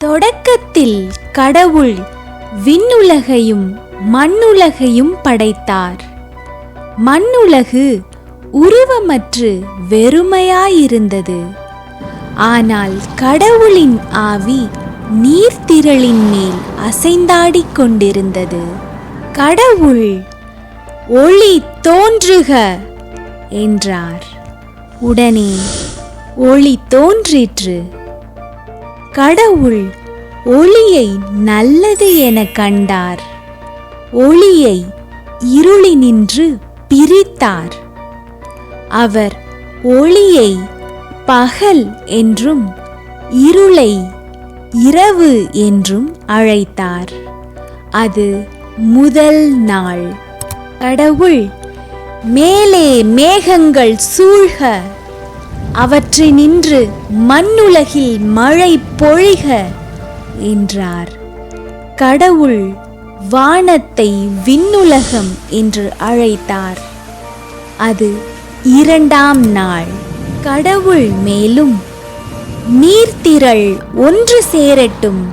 தொடக்கத்தில் கடவுள் விண்ணுலகையும் மண்ணுலகையும் படைத்தார். மண்ணுலகு உருவமற்று வெறுமையாயிருந்தது. ஆனால் கடவுளின் ஆவி நீர்த்திரளின் மேல் அசைந்தாடிக் கொண்டிருந்தது. கடவுள் ஒளி தோன்றுக! என்றார். உடனே ஒளி தோன்றிற்று. கடவுள் ஒளியை நல்லது என கண்டார். ஒளியை இருளினின்று பிரித்தார். அவர் ஒளியை பகல் என்றும் இருளை இரவு என்றும் அழைத்தார். அது முதல் நாள். கடவுள் மேலே மேகங்கள் சூழ்க அவற்றினின்று மண்ணுலகில் மழை பொழிக என்றார். கடவுள் வானத்தை விண்ணுலகம் என்று அழைத்தார். அது இரண்டாம் நாள். கடவுள் மேலும் நீர்த்திரள் ஒன்று சேரட்டும்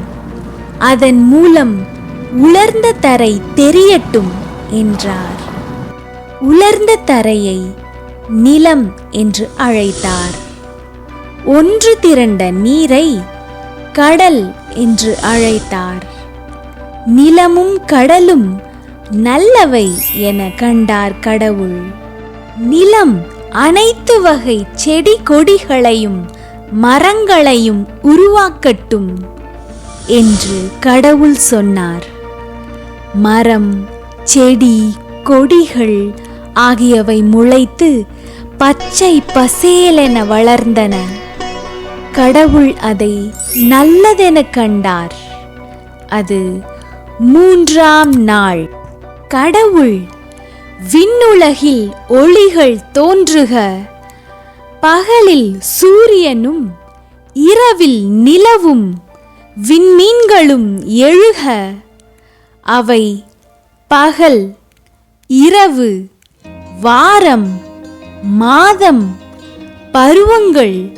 அதன் மூலம் உலர்ந்த தரை தெரியட்டும் என்றார். உலர்ந்த தரையை நிலம் என்று அழைத்தார். ஒன்று திரண்ட நீரை கடல் என்று அழைத்தார். நிலமும் கடலும் நல்லவை என கண்டார் கடவுள். நிலம் அனைத்து வகை செடி கொடிகளையும் மரங்களையும் உருவாக்கட்டும் என்று கடவுள் சொன்னார். மரம் செடி கொடிகள் ஆகியவை முளைத்து பச்சை பசேலென வளர்ந்தன. கடவுள் அதை நல்லதென கண்டார். அது மூன்றாம் நாள். கடவுள் விண்ணுலகில் ஒளிகள் தோன்றுக. பகலில் சூரியனும் இரவில் நிலவும் விண்மீன்களும் எழுக. அவை பகல் இரவு வாரம். மாதம் பருவங்கள்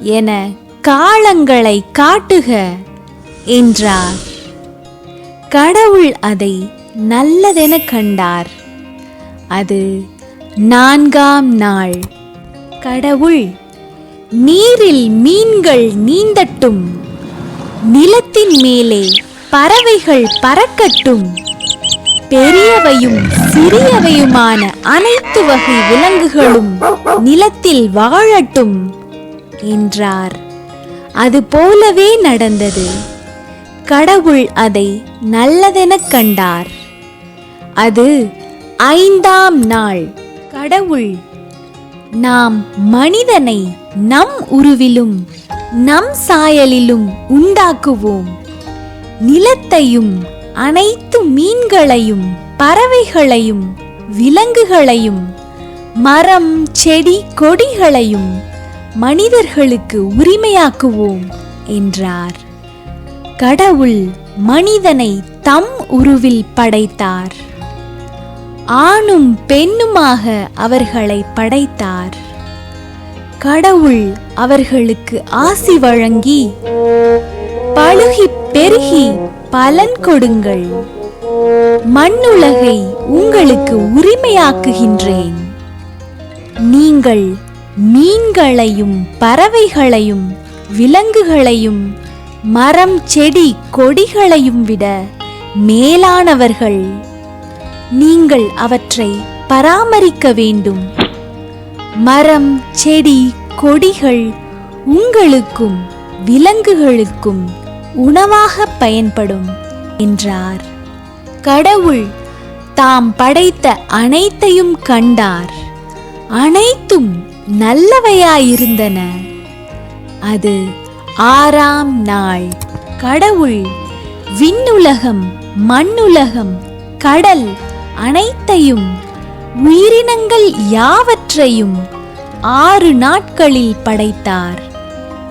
என காலங்களை காட்டுக என்றார். கடவுள் அதை நல்லதென கண்டார். அது நான்காம் நாள். கடவுள் நீரில் மீன்கள் நீந்தட்டும் நிலத்தின் மேலே பறவைகள் பறக்கட்டும். பெரியவையும் சிறியவையுமான அனைத்து வகை விலங்குகளும் நிலத்தில் வாழட்டும் என்றார். அது போலவே நடந்தது. கடவுள் அதை நல்லதெனக் கண்டார். அது ஐந்தாம் நாள். கடவுள் நாம் மனிதனை நம் உருவிலும் நம் சாயலிலும் உண்டாக்குவோம். நிலத்தையும் அனைத்து மீன்களையும் பறவைகளையும் விலங்குகளையும் மரம் செடி கொடிகளையும் மனிதர்களுக்கு உரிமையாக்குவோம் என்றார். கடவுள் மனிதனை தம் உருவில் படைத்தார். ஆணும் பெண்ணுமாக அவர்களை படைத்தார். கடவுள் அவர்களுக்கு ஆசி வழங்கி பழுகி பெருகி பலன் கொடுங்கள். மண்ணுலகை உங்களுக்கு உரிமையாக்குகின்றேன். நீங்கள் மீன்களையும் பறவைகளையும் விலங்குகளையும் மரம் செடி கொடிகளையும் விட மேலானவர்கள். நீங்கள் அவற்றை பராமரிக்க வேண்டும். மரம் செடி கொடிகள் உங்களுக்கும் விலங்குகளுக்கும் உணவாக பயன்படும் என்றார். கடவுள் தாம் படைத்த அனைத்தையும் கண்டார். அனைத்தும் நல்லவையாயிருந்தன. அது ஆறாம் நாள். கடவுள் விண்ணுலகம் மண்ணுலகம் கடல் அனைத்தையும் உயிரினங்கள் யாவற்றையும் ஆறு நாட்களில் படைத்தார்.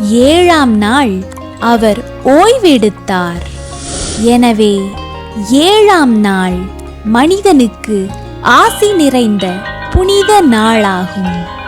ஏழாம் நாள் அவர் ஓய்வெடுத்தார். எனவே ஏழாம் நாள் மனிதனுக்கு ஆசி நிறைந்த புனித நாளாகும்.